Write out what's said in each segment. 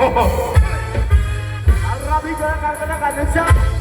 Al rabito de la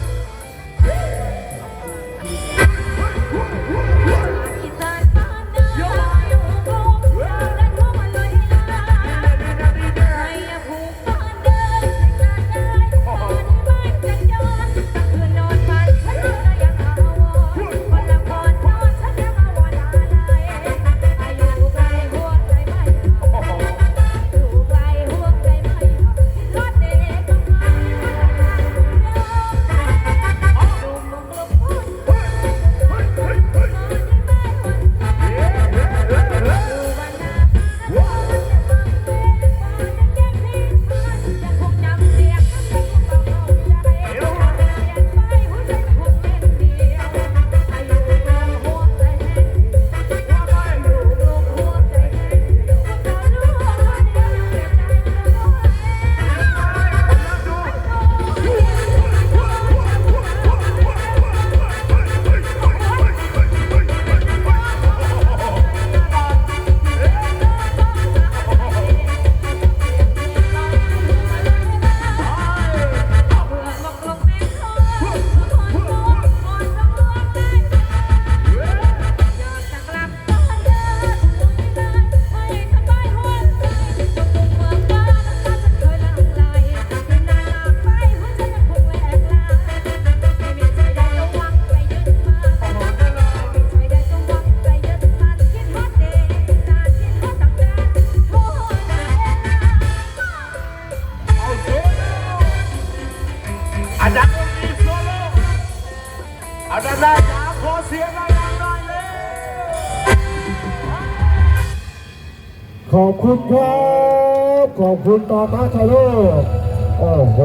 ได้จ๋าขอเสียงดังๆหน่เลยขอบคุณครับ ขอบคุณต่อตานชาวโลกโอ้โห